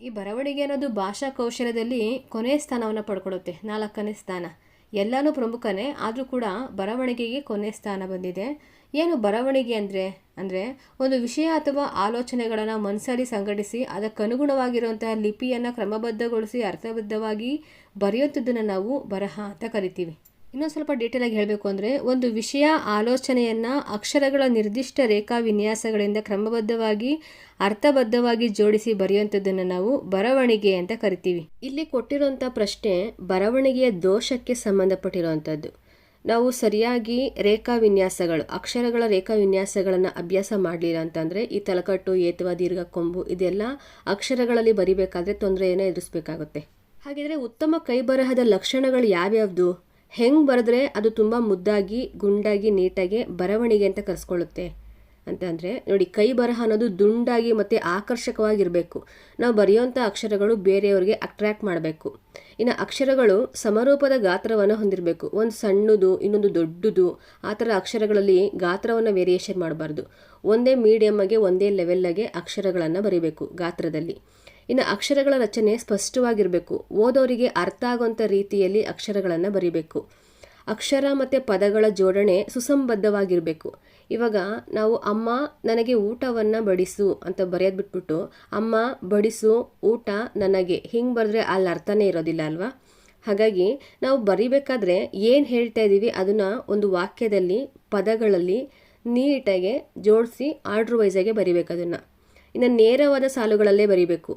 ಈ ಬರವಣಿಗೆ ಅನ್ನೋದು ಭಾಷಾ ಕೌಶಲ್ಯದಲ್ಲಿ ಕೊನೆಯ ಸ್ಥಾನವನ್ನು ಪಡ್ಕೊಡುತ್ತೆ ನಾಲ್ಕನೇ ಸ್ಥಾನ. ಎಲ್ಲನೂ ಪ್ರಮುಖನೇ, ಆದರೂ ಕೂಡ ಬರವಣಿಗೆಗೆ ಕೊನೆಯ ಸ್ಥಾನ ಬಂದಿದೆ. ಏನು ಬರವಣಿಗೆ ಅಂದರೆ? ಅಂದರೆ ಒಂದು ವಿಷಯ ಅಥವಾ ಆಲೋಚನೆಗಳನ್ನು ಮನಸ್ಸಲ್ಲಿ ಸಂಘಟಿಸಿ ಅದಕ್ಕನುಗುಣವಾಗಿರುವಂತಹ ಲಿಪಿಯನ್ನು ಕ್ರಮಬದ್ಧಗೊಳಿಸಿ ಅರ್ಥಬದ್ಧವಾಗಿ ಬರೆಯುತ್ತಿದ್ದನ್ನು ನಾವು ಬರಹ ಅಂತ ಕರಿತೀವಿ. ಇನ್ನೊಂದು ಸ್ವಲ್ಪ ಡೀಟೇಲಾಗಿ ಹೇಳಬೇಕು ಅಂದರೆ ಒಂದು ವಿಷಯ ಆಲೋಚನೆಯನ್ನು ಅಕ್ಷರಗಳ ನಿರ್ದಿಷ್ಟ ರೇಖಾ ವಿನ್ಯಾಸಗಳಿಂದ ಕ್ರಮಬದ್ಧವಾಗಿ ಅರ್ಥಬದ್ಧವಾಗಿ ಜೋಡಿಸಿ ಬರೆಯುವಂಥದ್ದನ್ನು ನಾವು ಬರವಣಿಗೆ ಅಂತ ಕರಿತೀವಿ. ಇಲ್ಲಿ ಕೊಟ್ಟಿರುವಂಥ ಪ್ರಶ್ನೆ ಬರವಣಿಗೆಯ ದೋಷಕ್ಕೆ ಸಂಬಂಧಪಟ್ಟಿರುವಂಥದ್ದು ನಾವು ಸರಿಯಾಗಿ ರೇಖಾ ವಿನ್ಯಾಸಗಳು, ಅಕ್ಷರಗಳ ರೇಖಾ ವಿನ್ಯಾಸಗಳನ್ನು ಅಭ್ಯಾಸ ಮಾಡಲಿಲ್ಲ ಅಂತಂದರೆ ಈ ತಲಕಟ್ಟು, ಏತುವ, ದೀರ್ಘ, ಕೊಂಬು ಇದೆಲ್ಲ ಅಕ್ಷರಗಳಲ್ಲಿ ಬರಿಬೇಕಾದ್ರೆ ತೊಂದರೆಯನ್ನು ಎದುರಿಸಬೇಕಾಗುತ್ತೆ. ಹಾಗಿದ್ರೆ ಉತ್ತಮ ಕೈಬರಹದ ಲಕ್ಷಣಗಳು ಯಾವ್ಯಾವುದು? ಹೆಂಗೆ ಬರೆದ್ರೆ ಅದು ತುಂಬ ಮುದ್ದಾಗಿ, ಗುಂಡಾಗಿ, ನೀಟಾಗಿ ಬರವಣಿಗೆ ಅಂತ ಕರೆಸ್ಕೊಳ್ಳುತ್ತೆ. ಅಂತಂದರೆ ನೋಡಿ, ಕೈ ಬರಹ ಅನ್ನೋದು ದುಂಡಾಗಿ ಮತ್ತು ಆಕರ್ಷಕವಾಗಿರಬೇಕು. ನಾವು ಬರೆಯುವಂಥ ಅಕ್ಷರಗಳು ಬೇರೆಯವರಿಗೆ ಅಟ್ರ್ಯಾಕ್ಟ್ ಮಾಡಬೇಕು. ಇನ್ನು ಅಕ್ಷರಗಳು ಸಮರೂಪದ ಗಾತ್ರವನ್ನು ಹೊಂದಿರಬೇಕು. ಒಂದು ಸಣ್ಣದು, ಇನ್ನೊಂದು ದೊಡ್ಡದು, ಆ ಥರ ಅಕ್ಷರಗಳಲ್ಲಿ ಗಾತ್ರವನ್ನು ವೇರಿಯೇಷನ್ ಮಾಡಬಾರ್ದು. ಒಂದೇ ಮೀಡಿಯಮ್ಗೆ ಒಂದೇ ಲೆವೆಲ್ಲಾಗೆ ಅಕ್ಷರಗಳನ್ನು ಬರೀಬೇಕು ಗಾತ್ರದಲ್ಲಿ. ಇನ್ನು ಅಕ್ಷರಗಳ ರಚನೆ ಸ್ಪಷ್ಟವಾಗಿರಬೇಕು. ಓದೋರಿಗೆ ಅರ್ಥ ಆಗುವಂಥ ರೀತಿಯಲ್ಲಿ ಅಕ್ಷರಗಳನ್ನು ಬರೀಬೇಕು. ಅಕ್ಷರ ಮತ್ತು ಪದಗಳ ಜೋಡಣೆ ಸುಸಂಬದ್ಧವಾಗಿರಬೇಕು. ಇವಾಗ ನಾವು ಅಮ್ಮ ನನಗೆ ಊಟವನ್ನು ಬಡಿಸು ಅಂತ ಬರೆಯೋದು ಬಿಟ್ಬಿಟ್ಟು ಅಮ್ಮ ಬಡಿಸು ಊಟ ನನಗೆ, ಹಿಂಗೆ ಬರೆದ್ರೆ ಅಲ್ಲಿ ಅರ್ಥನೇ ಇರೋದಿಲ್ಲ ಅಲ್ವಾ? ಹಾಗಾಗಿ ನಾವು ಬರಿಬೇಕಾದ್ರೆ ಏನು ಹೇಳ್ತಾ ಇದ್ದೀವಿ ಅದನ್ನು ಒಂದು ವಾಕ್ಯದಲ್ಲಿ, ಪದಗಳಲ್ಲಿ ನೀಟಾಗಿ ಜೋಡಿಸಿ ಆರ್ಡ್ರ್ ವೈಸಾಗೆ ಬರಿಬೇಕು ಅದನ್ನು. ಇನ್ನು ನೇರವಾದ ಸಾಲುಗಳಲ್ಲೇ ಬರಿಬೇಕು.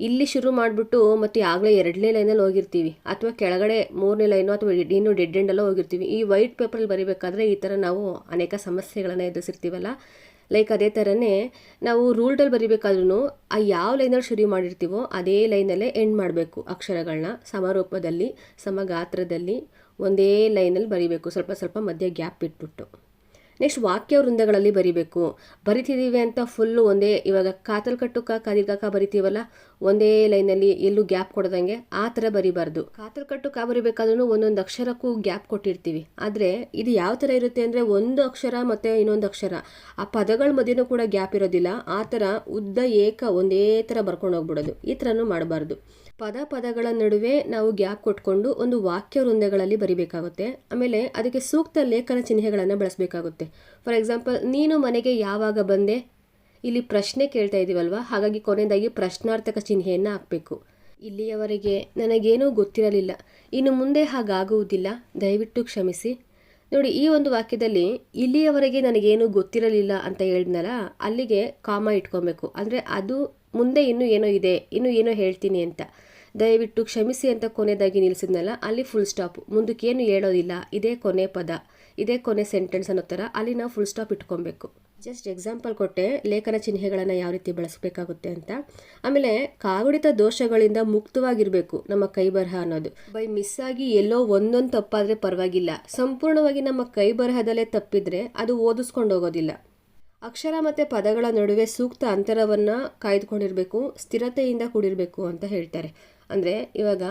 ಇಲ್ಲಿ ಶುರು ಮಾಡಿಬಿಟ್ಟು ಮತ್ತು ಆಗಲೇ ಎರಡನೇ ಲೈನಲ್ಲಿ ಹೋಗಿರ್ತೀವಿ. ಅಥವಾ ಕೆಳಗಡೆ ಮೂರನೇ ಲೈನು ಅಥವಾ ಇನ್ನು ಡೆಡ್ ಎಂಡೆಲ್ಲ ಹೋಗಿರ್ತೀವಿ. ಈ ವೈಟ್ ಪೇಪರಲ್ಲಿ ಬರಿಬೇಕಾದ್ರೆ ಈ ಥರ ನಾವು ಅನೇಕ ಸಮಸ್ಯೆಗಳನ್ನು ಎದುರಿಸಿರ್ತೀವಲ್ಲ? ಲೈಕ್ ಅದೇ ಥರನೇ ನಾವು ರೂಲ್ಡಲ್ಲಿ ಬರಿಬೇಕಾದ್ರೂ ಆ ಯಾವ ಲೈನಲ್ಲಿ ಶುರು ಮಾಡಿರ್ತೀವೋ ಅದೇ ಲೈನಲ್ಲೇ ಎಂಡ್ ಮಾಡಬೇಕು ಅಕ್ಷರಗಳನ್ನ ಸಮರೂಪದಲ್ಲಿ, ಸಮಗಾತ್ರದಲ್ಲಿ ಒಂದೇ ಲೈನಲ್ಲಿ ಬರಿಬೇಕು. ಸ್ವಲ್ಪ ಸ್ವಲ್ಪ ಮಧ್ಯೆ ಗ್ಯಾಪ್ ಬಿಟ್ಬಿಟ್ಟು ನೆಕ್ಸ್ಟ್ ವಾಕ್ಯ ವೃಂದಗಳಲ್ಲಿ ಬರಿಬೇಕು. ಬರಿತಿದ್ದೀವಿ ಅಂತ ಫುಲ್ಲು ಒಂದೇ, ಇವಾಗ ಕಾತಲ್ ಕಟ್ಟು ಕ ಬರಿತೀವಲ್ಲ, ಒಂದೇ ಲೈನಲ್ಲಿ ಎಲ್ಲೂ ಗ್ಯಾಪ್ ಕೊಡದಂಗೆ ಆ ಥರ ಬರಿಬಾರ್ದು. ಕಾತಲ್ ಕಟ್ಟು ಕಾ ಬರಿಬೇಕಾದ್ರೂ ಒಂದೊಂದು ಅಕ್ಷರಕ್ಕೂ ಗ್ಯಾಪ್ ಕೊಟ್ಟಿರ್ತೀವಿ. ಆದರೆ ಇದು ಯಾವ ಥರ ಇರುತ್ತೆ ಅಂದರೆ ಒಂದು ಅಕ್ಷರ ಮತ್ತು ಇನ್ನೊಂದು ಅಕ್ಷರ. ಆ ಪದಗಳ ಮಧ್ಯೆನೂ ಕೂಡ ಗ್ಯಾಪ್ ಇರೋದಿಲ್ಲ. ಆ ಥರ ಉದ್ದ ಏಕ ಒಂದೇ ಥರ ಬರ್ಕೊಂಡು ಹೋಗ್ಬಿಡೋದು ಈ ಥರನೂ ಮಾಡಬಾರ್ದು. ಪದ ಪದಗಳ ನಡುವೆ ನಾವು ಗ್ಯಾಪ್ ಕೊಟ್ಕೊಂಡು ಒಂದು ವಾಕ್ಯ ವೃಂದಗಳಲ್ಲಿ ಬರಿಬೇಕಾಗುತ್ತೆ. ಆಮೇಲೆ ಅದಕ್ಕೆ ಸೂಕ್ತ ಲೇಖನ ಚಿಹ್ನೆಗಳನ್ನು ಬಳಸಬೇಕಾಗುತ್ತೆ. ಫಾರ್ ಎಕ್ಸಾಂಪಲ್ ನೀನು ಮನೆಗೆ ಯಾವಾಗ ಬಂದೆ? ಇಲ್ಲಿ ಪ್ರಶ್ನೆ ಕೇಳ್ತಾ ಇದ್ದೀವಲ್ವ ಹಾಗಾಗಿ ಕೊನೆಯದಾಗಿ ಪ್ರಶ್ನಾರ್ಥಕ ಚಿಹ್ನೆಯನ್ನು ಹಾಕಬೇಕು. ಇಲ್ಲಿಯವರೆಗೆ ನನಗೇನೂ ಗೊತ್ತಿರಲಿಲ್ಲ. ಇನ್ನು ಮುಂದೆ ಹಾಗಾಗುವುದಿಲ್ಲ. ದಯವಿಟ್ಟು ಕ್ಷಮಿಸಿ. ನೋಡಿ, ಈ ಒಂದು ವಾಕ್ಯದಲ್ಲಿ ಇಲ್ಲಿಯವರೆಗೆ ನನಗೇನು ಗೊತ್ತಿರಲಿಲ್ಲ ಅಂತ ಹೇಳಿದ್ನಲ್ಲ, ಅಲ್ಲಿಗೆ ಕಾಮ ಇಟ್ಕೊಬೇಕು. ಅಂದರೆ ಅದು ಮುಂದೆ ಇನ್ನೂ ಏನೋ ಇದೆ, ಇನ್ನೂ ಏನೋ ಹೇಳ್ತೀನಿ ಅಂತ. ದಯವಿಟ್ಟು ಕ್ಷಮಿಸಿ ಅಂತ ಕೊನೆಯದಾಗಿ ನಿಲ್ಲಿಸಿದ್ನಲ್ಲ, ಅಲ್ಲಿ ಫುಲ್ ಸ್ಟಾಪ್ ಮುಂದಕ್ಕೇನು ಹೇಳೋದಿಲ್ಲ. ಇದೇ ಕೊನೆ ಪದ. ಇದೇ ಕೊನೆ ಸೆಂಟೆನ್ಸ್ ಅನ್ನೋ ಥರ ಅಲ್ಲಿ ನಾವು ಫುಲ್ ಸ್ಟಾಪ್ ಇಟ್ಕೊಬೇಕು. ಜಸ್ಟ್ ಎಕ್ಸಾಂಪಲ್ ಕೊಟ್ಟೆ, ಲೇಖನ ಚಿಹ್ನೆಗಳನ್ನು ಯಾವ ರೀತಿ ಬಳಸಬೇಕಾಗುತ್ತೆ ಅಂತ. ಆಮೇಲೆ ಕಾಗುಣಿತ ದೋಷಗಳಿಂದ ಮುಕ್ತವಾಗಿರಬೇಕು ನಮ್ಮ ಕೈ ಬರಹ ಅನ್ನೋದು. ಬೈ ಮಿಸ್ ಆಗಿ ಎಲ್ಲೋ ಒಂದೊಂದು ತಪ್ಪಾದರೆ ಪರವಾಗಿಲ್ಲ. ಸಂಪೂರ್ಣವಾಗಿ ನಮ್ಮ ಕೈ ಬರಹದಲ್ಲೇ ತಪ್ಪಿದ್ರೆ ಅದು ಓದಿಸ್ಕೊಂಡು ಹೋಗೋದಿಲ್ಲ. ಅಕ್ಷರ ಮತ್ತು ಪದಗಳ ನಡುವೆ ಸೂಕ್ತ ಅಂತರವನ್ನು ಕಾಯ್ದುಕೊಂಡಿರಬೇಕು, ಸ್ಥಿರತೆಯಿಂದ ಕೂಡಿರಬೇಕು ಅಂತ ಹೇಳ್ತಾರೆ. ಅಂದರೆ ಇವಾಗ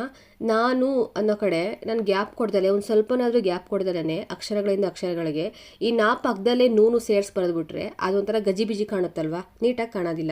ನಾನು ಅನ್ನೋ ಕಡೆ ನಾನು ಗ್ಯಾಪ್ ಕೊಡ್ದಲೆ, ಒಂದು ಸ್ವಲ್ಪನಾದರೂ ಗ್ಯಾಪ್ ಕೊಡ್ದಲೇ ಅಕ್ಷರಗಳಿಂದ ಅಕ್ಷರಗಳಿಗೆ ಈ ನಾ ಪಕ್ಕದಲ್ಲೇ ನೂನು ಸೇರಿಸಿ ಬರೆದ್ಬಿಟ್ರೆ ಅದೊಂಥರ ಗಜಿಬಿಜಿ ಕಾಣುತ್ತಲ್ವಾ? ನೀಟಾಗಿ ಕಾಣೋದಿಲ್ಲ.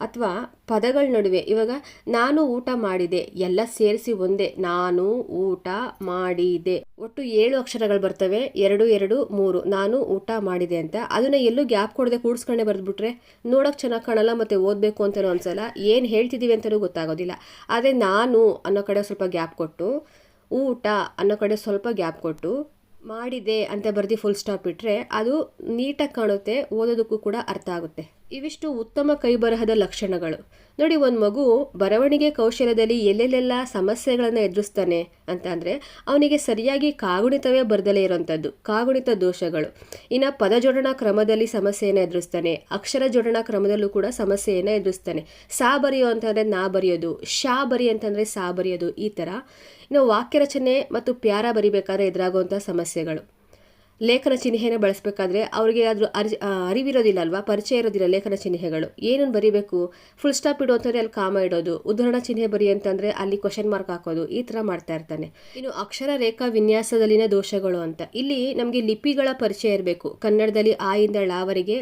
ಅಥವಾ ಪದಗಳ ನಡುವೆ. ಇವಾಗ, ನಾನು ಊಟ ಮಾಡಿದೆ, ಎಲ್ಲ ಸೇರಿಸಿ ಒಂದೇ. ನಾನು ಊಟ ಮಾಡಿದೆ. ಒಟ್ಟು ಏಳು ಅಕ್ಷರಗಳು ಬರ್ತವೆ. ಎರಡು ಎರಡು, ಮೂರು. ನಾನು ಊಟ ಮಾಡಿದೆ ಅಂತ. ಅದನ್ನ ಎಲ್ಲೂ ಗ್ಯಾಪ್ ಕೊಡದೆ ಕೂಡಿಸ್ಕೊಂಡೆ ಬರೆದ್ಬಿಟ್ರೆ ನೋಡೋಕೆ ಚೆನ್ನಾಗಿ ಕಾಣಲ್ಲ ಮತ್ತು ಓದಬೇಕು ಅಂತಲೂ ಅನ್ಸಲ್ಲ. ಏನು ಹೇಳ್ತಿದ್ದೀವಿ ಅಂತಲೂ ಗೊತ್ತಾಗೋದಿಲ್ಲ. ಆದರೆ ನಾನು ಅನ್ನೋ ಕಡೆ ಸ್ವಲ್ಪ ಗ್ಯಾಪ್ ಕೊಟ್ಟು, ಊಟ ಅನ್ನೋ ಕಡೆ ಸ್ವಲ್ಪ ಗ್ಯಾಪ್ ಕೊಟ್ಟು, ಮಾಡಿದೆ ಅಂತ ಬರ್ದು ಫುಲ್ ಸ್ಟಾಪ್ ಇಟ್ಟರೆ ಅದು ನೀಟಾಗಿ ಕಾಣುತ್ತೆ, ಓದೋದಕ್ಕೂ ಕೂಡ ಅರ್ಥ ಆಗುತ್ತೆ. ಇವಿಷ್ಟು ಉತ್ತಮ ಕೈಬರಹದ ಲಕ್ಷಣಗಳು. ನೋಡಿ, ಒಂದು ಮಗು ಬರವಣಿಗೆ ಕೌಶಲ್ಯದಲ್ಲಿ ಎಲ್ಲೆಲ್ಲೆಲ್ಲ ಸಮಸ್ಯೆಗಳನ್ನು ಎದುರಿಸ್ತಾನೆ ಅಂತ ಅಂದರೆ ಅವನಿಗೆ ಸರಿಯಾಗಿ ಕಾಗುಣಿತವೇ ಬರದಲೇ ಇರೋಂಥದ್ದು, ಕಾಗುಣಿತ ದೋಷಗಳು. ಇನ್ನು ಪದ ಜೋಡಣಾ ಕ್ರಮದಲ್ಲಿ ಸಮಸ್ಯೆಯನ್ನು ಎದುರಿಸ್ತಾನೆ, ಅಕ್ಷರ ಜೋಡಣಾ ಕ್ರಮದಲ್ಲೂ ಕೂಡ ಸಮಸ್ಯೆಯನ್ನು ಎದುರಿಸ್ತಾನೆ. ಸಾ ಬರೆಯೋ ಅಂತಂದರೆ ನಾ ಬರೆಯೋದು ಶಾ ಬರಿ ಅಂತಂದರೆ ಸಾ ಬರೆಯೋದು, ಈ ಥರ ಇನ್ನು ವಾಕ್ಯ ರಚನೆ ಮತ್ತು ಪ್ಯಾರ ಬರಿಬೇಕಾದ್ರೆ ಎದುರಾಗುವಂಥ ಸಮಸ್ಯೆಗಳು. ಲೇಖನ ಚಿಹ್ನೆಯನ್ನು ಬಳಸಬೇಕಾದ್ರೆ ಅವ್ರಿಗೆ ಅದ್ರ ಅರಿ ಅರಿವಿರೋದಿಲ್ಲ ಅಲ್ವಾ? ಪರಿಚಯ ಇರೋದಿಲ್ಲ ಲೇಖನ ಚಿಹ್ನೆಗಳು. ಏನೇನು ಬರಿಬೇಕು? ಫುಲ್ ಸ್ಟಾಪ್ ಇಡು ಅಂತಂದರೆ ಅಲ್ಲಿ ಕಾಮ ಇಡೋದು, ಉದಾಹರಣ ಚಿಹ್ನೆ ಬರಿ ಅಂತಂದರೆ ಅಲ್ಲಿ ಕ್ವಶನ್ ಮಾರ್ಕ್ ಹಾಕೋದು, ಈ ಥರ ಮಾಡ್ತಾ ಇರ್ತಾನೆ. ಇನ್ನು ಅಕ್ಷರ ರೇಖಾ ವಿನ್ಯಾಸದಲ್ಲಿನ ದೋಷಗಳು ಅಂತ. ಇಲ್ಲಿ ನಮಗೆ ಲಿಪಿಗಳ ಪರಿಚಯ ಇರಬೇಕು. ಕನ್ನಡದಲ್ಲಿ ಆ ಇಂದ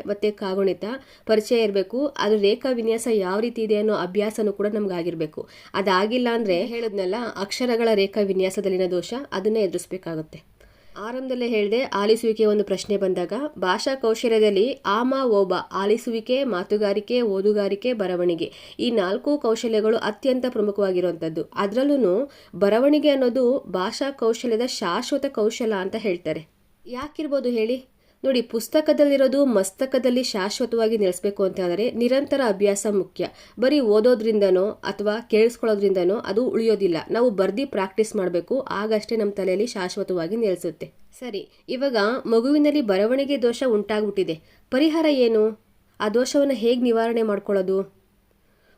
ಮತ್ತು ಕಾಗುಣಿತ ಪರಿಚಯ ಇರಬೇಕು. ಅದು ರೇಖಾ ವಿನ್ಯಾಸ ಯಾವ ರೀತಿ ಇದೆ ಅನ್ನೋ ಅಭ್ಯಾಸನೂ ಕೂಡ ನಮ್ಗೆ ಆಗಿರಬೇಕು. ಅದಾಗಿಲ್ಲ ಅಂದರೆ ಹೇಳಿದ್ನಲ್ಲ, ಅಕ್ಷರಗಳ ರೇಖಾ ವಿನ್ಯಾಸದಲ್ಲಿನ ದೋಷ ಅದನ್ನೇ ಎದುರಿಸಬೇಕಾಗುತ್ತೆ. ಆರಂಭದಲ್ಲೇ ಹೇಳಿದೆ, ಆಲಿಸುವಿಕೆ ಒಂದು ಪ್ರಶ್ನೆ ಬಂದಾಗ, ಭಾಷಾ ಕೌಶಲ್ಯದಲ್ಲಿ ಆಮ ಓಬ, ಆಲಿಸುವಿಕೆ, ಮಾತುಗಾರಿಕೆ, ಓದುಗಾರಿಕೆ, ಬರವಣಿಗೆ ಈ ನಾಲ್ಕು ಕೌಶಲ್ಯಗಳು ಅತ್ಯಂತ ಪ್ರಮುಖವಾಗಿರುವಂಥದ್ದು. ಅದರಲ್ಲೂ ಬರವಣಿಗೆ ಅನ್ನೋದು ಭಾಷಾ ಕೌಶಲ್ಯದ ಶಾಶ್ವತ ಕೌಶಲ ಅಂತ ಹೇಳ್ತಾರೆ. ಯಾಕಿರ್ಬೋದು ಹೇಳಿ? ನೋಡಿ, ಪುಸ್ತಕದಲ್ಲಿರೋದು ಮಸ್ತಕದಲ್ಲಿ ಶಾಶ್ವತವಾಗಿ ನೆಲೆಸಬೇಕು ಅಂತ ಹೇಳಿದ್ರೆ ನಿರಂತರ ಅಭ್ಯಾಸ ಮುಖ್ಯ. ಬರೀ ಓದೋದ್ರಿಂದನೋ ಅಥವಾ ಕೇಳಿಸ್ಕೊಳ್ಳೋದ್ರಿಂದನೋ ಅದು ಉಳಿಯೋದಿಲ್ಲ. ನಾವು ಬರ್ದಿ ಪ್ರಾಕ್ಟೀಸ್ ಮಾಡಬೇಕು, ಆಗಷ್ಟೇ ನಮ್ಮ ತಲೆಯಲ್ಲಿ ಶಾಶ್ವತವಾಗಿ ನೆಲೆಸುತ್ತೆ. ಸರಿ, ಇವಾಗ ಮಗುವಿನಲ್ಲಿ ಬರವಣಿಗೆ ದೋಷ ಉಂಟಾಗ್ಬಿಟ್ಟಿದೆ. ಪರಿಹಾರ ಏನು? ಆ ದೋಷವನ್ನು ಹೇಗೆ ನಿವಾರಣೆ ಮಾಡ್ಕೊಳ್ಳೋದು?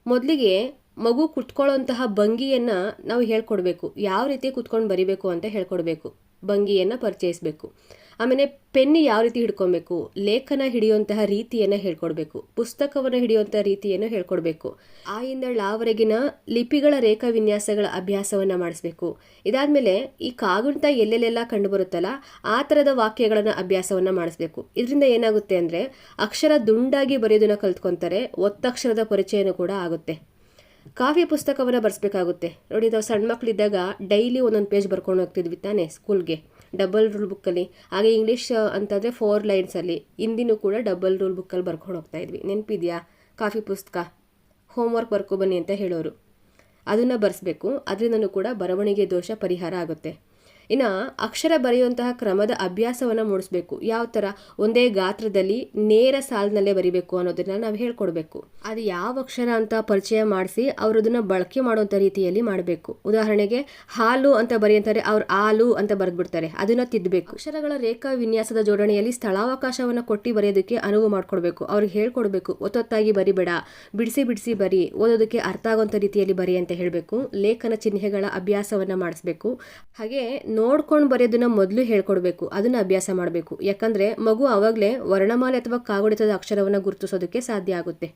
ಮೊದಲಿಗೆ ಮಗು ಕುತ್ಕೊಳ್ಳೋಂತಹ ಭಂಗಿಯನ್ನು ನಾವು ಹೇಳ್ಕೊಡ್ಬೇಕು. ಯಾವ ರೀತಿ ಕುತ್ಕೊಂಡು ಬರಿಬೇಕು ಅಂತ ಹೇಳ್ಕೊಡ್ಬೇಕು. ಭಂಗಿಯನ್ನು ಪರಿಚಯಿಸಬೇಕು. ಆಮೇಲೆ ಪೆನ್ ಯಾವ ರೀತಿ ಹಿಡ್ಕೊಬೇಕು? ಲೇಖನ ಹಿಡಿಯುವಂತಹ ರೀತಿಯನ್ನು ಹೇಳ್ಕೊಡ್ಬೇಕು. ಪುಸ್ತಕವನ್ನು ಹಿಡಿಯುವಂತಹ ರೀತಿಯನ್ನು ಹೇಳ್ಕೊಡ್ಬೇಕು. ಆ ಇಂದ ಲಿಪಿಗಳ ರೇಖಾ ವಿನ್ಯಾಸಗಳ ಅಭ್ಯಾಸವನ್ನು ಮಾಡಿಸ್ಬೇಕು. ಇದಾದಮೇಲೆ ಈ ಕಾಗುಣಿತ ಎಲ್ಲೆಲ್ಲೆಲ್ಲ ಕಂಡುಬರುತ್ತಲ್ಲ, ಆ ಥರದ ವಾಕ್ಯಗಳನ್ನು ಅಭ್ಯಾಸವನ್ನು ಮಾಡಿಸ್ಬೇಕು. ಇದರಿಂದ ಏನಾಗುತ್ತೆ ಅಂದರೆ, ಅಕ್ಷರ ದುಂಡಾಗಿ ಬರೆಯೋದನ್ನು ಕಲ್ತ್ಕೊತಾರೆ ಒತ್ತಕ್ಷರದ ಪರಿಚಯನೂ ಕೂಡ ಆಗುತ್ತೆ. ಕಾವ್ಯ ಪುಸ್ತಕವನ್ನು ಬರೆಸ್ಬೇಕಾಗುತ್ತೆ. ನೋಡಿ, ನಾವು ಸಣ್ಣ ಮಕ್ಕಳಿದ್ದಾಗ ಡೈಲಿ ಒಂದೊಂದು ಪೇಜ್ ಬರ್ಕೊಂಡು ಹೋಗ್ತಿದ್ವಿ ತಾನೇ, ಸ್ಕೂಲ್ಗೆ. ಡಬಲ್ ರೂಲ್ ಬುಕ್ಕಲ್ಲಿ ಹಾಗೆ ಇಂಗ್ಲೀಷ್ ಅಂತಂದರೆ ಫೋರ್ ಲೈನ್ಸಲ್ಲಿ ಹಿಂದಿನೂ ಕೂಡ ಡಬಲ್ ರೂಲ್ ಬುಕ್ಕಲ್ಲಿ ಬರ್ಕೊಂಡು ಹೋಗ್ತಾ ಇದ್ವಿ. ನೆನಪಿದೆಯಾ? ಕಾಫಿ ಪುಸ್ತಕ. ಹೋಮ್ವರ್ಕ್ ಬರ್ಕೊ ಬನ್ನಿ ಅಂತ ಹೇಳೋರು. ಅದನ್ನು ಬರೆಸ್ಬೇಕು. ಅದರಿಂದನೂ ಕೂಡ ಬರವಣಿಗೆ ದೋಷ ಪರಿಹಾರ ಆಗುತ್ತೆ. ಇನ್ನು ಅಕ್ಷರ ಬರೆಯುವಂತಹ ಕ್ರಮದ ಅಭ್ಯಾಸವನ್ನು ಮೂಡಿಸ್ಬೇಕು. ಯಾವ ಥರ ಒಂದೇ ಗಾತ್ರದಲ್ಲಿ ನೇರ ಸಾಲಿನಲ್ಲೇ ಬರಿಬೇಕು ಅನ್ನೋದನ್ನ ನಾವು ಹೇಳ್ಕೊಡ್ಬೇಕು. ಅದು ಯಾವ ಅಕ್ಷರ ಅಂತ ಪರಿಚಯ ಮಾಡಿಸಿ ಅವರು ಅದನ್ನು ಬಳಕೆ ಮಾಡುವಂಥ ರೀತಿಯಲ್ಲಿ ಮಾಡಬೇಕು. ಉದಾಹರಣೆಗೆ ಹಾಲು ಅಂತ ಬರೆಯಂತಾರೆ ಅವ್ರು ಹಾಲು ಅಂತ ಬರೆದ್ಬಿಡ್ತಾರೆ, ಅದನ್ನ ತಿದ್ದಬೇಕು ಅಕ್ಷರಗಳ ರೇಖಾ ವಿನ್ಯಾಸದ ಜೋಡಣೆಯಲ್ಲಿ ಸ್ಥಳಾವಕಾಶವನ್ನು ಕೊಟ್ಟು ಬರೆಯೋದಕ್ಕೆ ಅನುವು ಮಾಡಿಕೊಡ್ಬೇಕು. ಅವ್ರಿಗೆ ಹೇಳ್ಕೊಡ್ಬೇಕು, ಒತ್ತೊತ್ತಾಗಿ ಬರಿಬೇಡ, ಬಿಡಿಸಿ ಬಿಡಿಸಿ ಬರಿ, ಓದೋದಕ್ಕೆ ಅರ್ಥ ಆಗುವಂಥ ರೀತಿಯಲ್ಲಿ ಬರಿ ಅಂತ ಹೇಳಬೇಕು. ಲೇಖನ ಚಿಹ್ನೆಗಳ ಅಭ್ಯಾಸವನ್ನು ಮಾಡಿಸ್ಬೇಕು. ಹಾಗೆ ನೋಡ್ಕೊಂಡು ಬರೆಯೋದನ್ನ ಮೊದಲು ಹೇಳ್ಕೊಡ್ಬೇಕು, ಅದನ್ನ ಅಭ್ಯಾಸ ಮಾಡಬೇಕು. ಯಾಕಂದರೆ ಮಗು ಆವಾಗಲೇ ವರ್ಣಮಾಲೆ ಅಥವಾ ಕಾಗುಣಿತದ ಅಕ್ಷರವನ್ನು ಗುರುತಿಸೋದಕ್ಕೆ ಸಾಧ್ಯ ಆಗುತ್ತೆ.